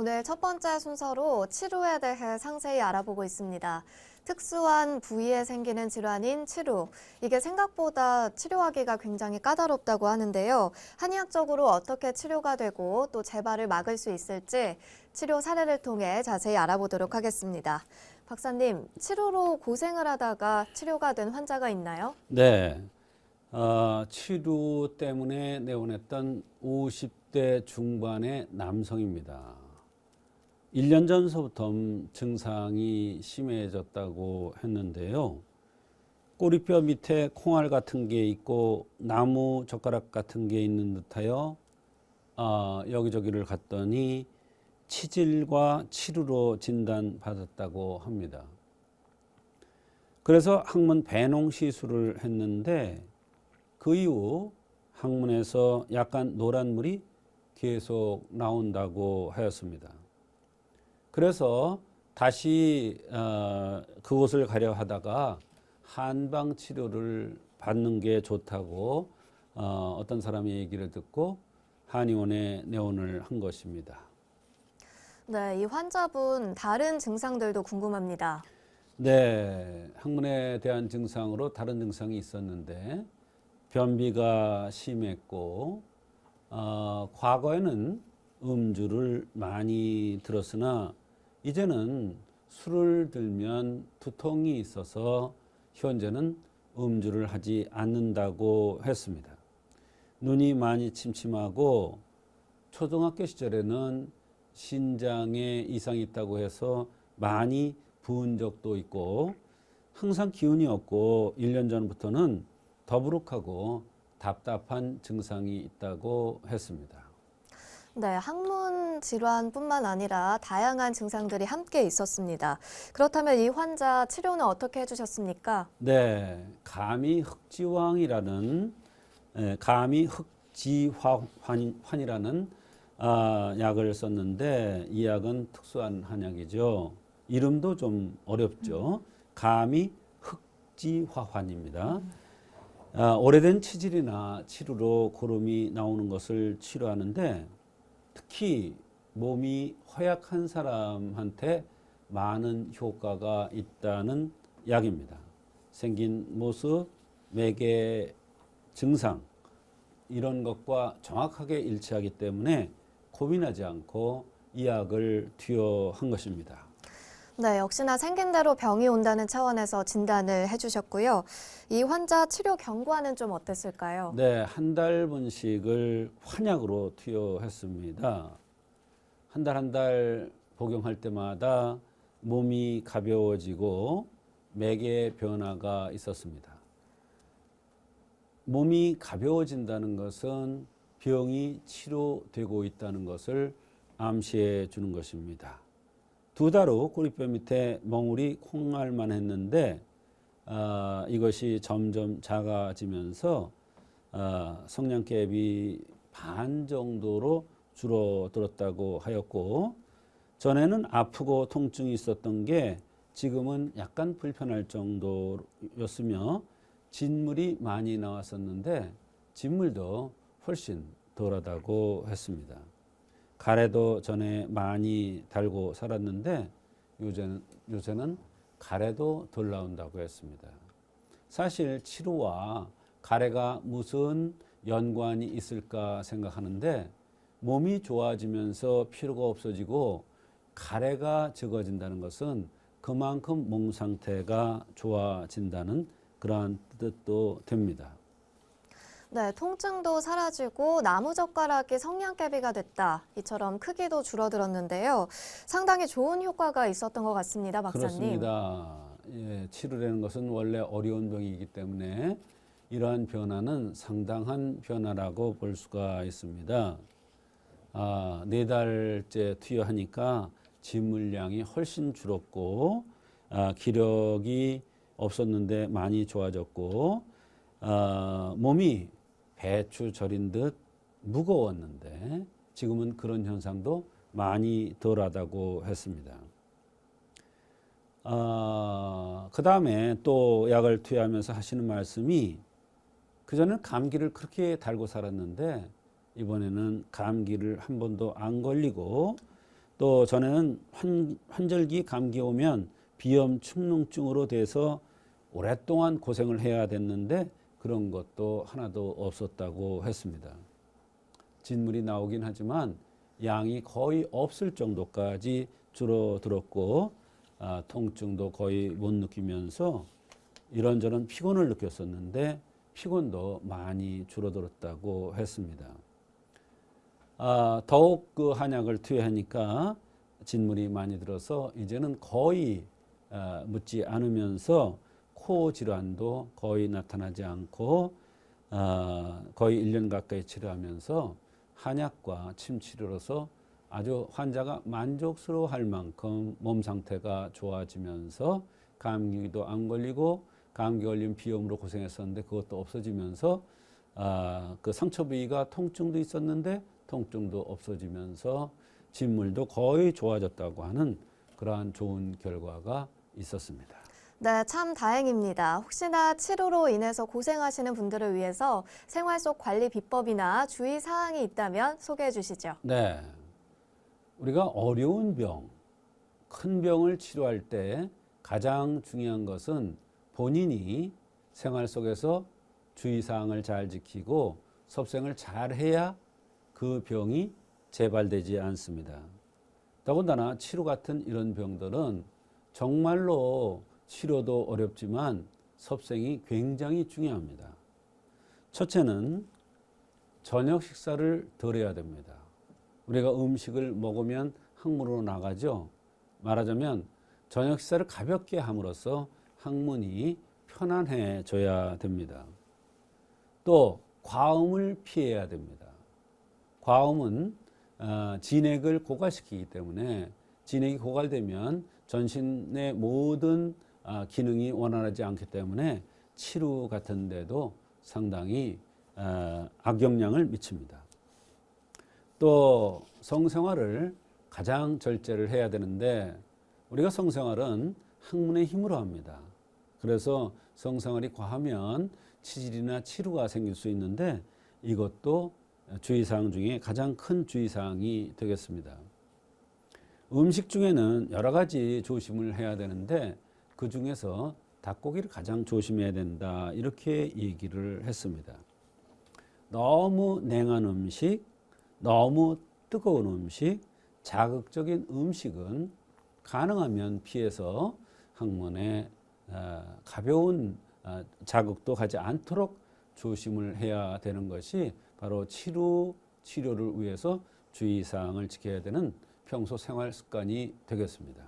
오늘 첫 번째 순서로 치료에 대해 상세히 알아보고 있습니다. 특수한 부위에 생기는 질환인 치루. 이게 생각보다 치료하기가 굉장히 까다롭다고 하는데요. 한의학적으로 어떻게 치료가 되고 또 재발을 막을 수 있을지 치료 사례를 통해 자세히 알아보도록 하겠습니다. 박사님, 치료로 고생을 하다가 치료가 된 환자가 있나요? 네. 어, 치료 때문에 내원했던 50대 중반의 남성입니다. 1년 전서부터 증상이 심해졌다고 했는데요. 꼬리뼈 밑에 콩알 같은 게 있고 나무 젓가락 같은 게 있는 듯하여 어, 여기저기를 갔더니 치질과 치루로 진단받았다고 합니다. 그래서 항문 배농 시술을 했는데 그 이후 항문에서 약간 노란 물이 계속 나온다고 하였습니다. 그래서 다시 어, 그곳을 가려 하다가 한방 치료를 받는 게 좋다고 어, 어떤 사람의 얘기를 듣고 한의원에 내원을 한 것입니다. 네, 이 환자분 다른 증상들도 궁금합니다. 네, 항문에 대한 증상으로 다른 증상이 있었는데 변비가 심했고 어, 과거에는 음주를 많이 들었으나 이제는 술을 들면 두통이 있어서 현재는 음주를 하지 않는다고 했습니다. 눈이 많이 침침하고 초등학교 시절에는 신장에 이상이 있다고 해서 많이 부은 적도 있고 항상 기운이 없고 1년 전부터는 더부룩하고 답답한 증상이 있다고 했습니다. 네, 항문 질환뿐만 아니라 다양한 증상들이 함께 있었습니다. 그렇다면 이 환자 치료는 어떻게 해주셨습니까? 네, 감이 흑지황이라는 에, 감이 흑지환이라는 아, 약을 썼는데 이 약은 특수한 한약이죠. 이름도 좀 어렵죠. 감이 흑지화환입니다. 아, 오래된 치질이나 치루로 고름이 나오는 것을 치료하는데 특히 몸이 허약한 사람한테 많은 효과가 있다는 약입니다. 생긴 모습, 매개 증상 이런 것과 정확하게 일치하기 때문에 고민하지 않고 이 약을 투여한 것입니다. 네, 역시나 생긴 대로 병이 온다는 차원에서 진단을 해주셨고요. 이 환자 치료 경과는 좀 어땠을까요? 네, 한 달 분씩을 환약으로 투여했습니다. 한 달 한 달 복용할 때마다 몸이 가벼워지고 맥의 변화가 있었습니다. 몸이 가벼워진다는 것은 병이 치료되고 있다는 것을 암시해 주는 것입니다. 두달후 꼬리뼈 밑에 멍울이 콩알만 했는데 아, 이것이 점점 작아지면서 아, 성냥개비 반 정도로 줄어들었다고 하였고 전에는 아프고 통증이 있었던 게 지금은 약간 불편할 정도였으며 진물이 많이 나왔었는데 진물도 훨씬 덜하다고 했습니다. 가래도 전에 많이 달고 살았는데 요새는, 요새는 가래도 덜 나온다고 했습니다. 사실 치료와 가래가 무슨 연관이 있을까 생각하는데 몸이 좋아지면서 피로가 없어지고 가래가 적어진다는 것은 그만큼 몸 상태가 좋아진다는 그러한 뜻도 됩니다. 네, 통증도 사라지고 나무젓가락이 성냥개비가 됐다. 이처럼 크기도 줄어들었는데요. 상당히 좋은 효과가 있었던 것 같습니다, 박사님. 그렇습니다. 예, 치료라는 것은 원래 어려운 병이기 때문에 이러한 변화는 상당한 변화라고 볼 수가 있습니다. 아, 네 달째 투여하니까 진물량이 훨씬 줄었고 아, 기력이 없었는데 많이 좋아졌고 아, 몸이 배추 절인 듯 무거웠는데 지금은 그런 현상도 많이 덜하다고 했습니다. 아, 그 다음에 또 약을 투여하면서 하시는 말씀이 그전에는 감기를 그렇게 달고 살았는데 이번에는 감기를 한 번도 안 걸리고 또 전에는 환, 환절기 감기 오면 비염 축농증으로 돼서 오랫동안 고생을 해야 됐는데 그런 것도 하나도 없었다고 했습니다. 진물이 나오긴 하지만 양이 거의 없을 정도까지 줄어들었고 아, 통증도 거의 못 느끼면서 이런저런 피곤을 느꼈었는데 피곤도 많이 줄어들었다고 했습니다. 아, 더욱 그 한약을 투여하니까 진물이 많이 들어서 이제는 거의 아, 묻지 않으면서 코 질환도 거의 나타나지 않고 아, 거의 1년 가까이 치료하면서 한약과 침 치료로서 아주 환자가 만족스러워할 만큼 몸 상태가 좋아지면서 감기도 안 걸리고 감기 걸린 비염으로 고생했었는데 그것도 없어지면서 아, 그 상처 부위가 통증도 있었는데 통증도 없어지면서 진물도 거의 좋아졌다고 하는 그러한 좋은 결과가 있었습니다. 네, 참 다행입니다. 혹시나 치료로 인해서 고생하시는 분들을 위해서 생활 속 관리 비법이나 주의 사항이 있다면 소개해 주시죠. 네. 우리가 어려운 병, 큰 병을 치료할 때 가장 중요한 것은 본인이 생활 속에서 주의 사항을 잘 지키고 섭생을 잘 해야 그 병이 재발되지 않습니다. 더군다나 치료 같은 이런 병들은 정말로 치료도 어렵지만 섭생이 굉장히 중요합니다. 첫째는 저녁 식사를 덜 해야 됩니다. 우리가 음식을 먹으면 항문으로 나가죠. 말하자면 저녁 식사를 가볍게 함으로써 항문이 편안해져야 됩니다. 또 과음을 피해야 됩니다. 과음은 어, 진액을 고갈시키기 때문에 진액이 고갈되면 전신의 모든 아, 기능이 원활하지 않기 때문에 치루 같은 데도 상당히 어, 악영향을 미칩니다. 또 성생활을 가장 절제를 해야 되는데 우리가 성생활은 학문의 힘으로 합니다. 그래서 성생활이 과하면 치질이나 치루가 생길 수 있는데 이것도 주의사항 중에 가장 큰 주의사항이 되겠습니다. 음식 중에는 여러 가지 조심을 해야 되는데 그 중에서 닭고기를 가장 조심해야 된다 이렇게 얘기를 했습니다. 너무 냉한 음식, 너무 뜨거운 음식, 자극적인 음식은 가능하면 피해서 항문에 어, 가벼운 어, 자극도 가지 않도록 조심을 해야 되는 것이 바로 치료 치료를 위해서 주의사항을 지켜야 되는 평소 생활 습관이 되겠습니다.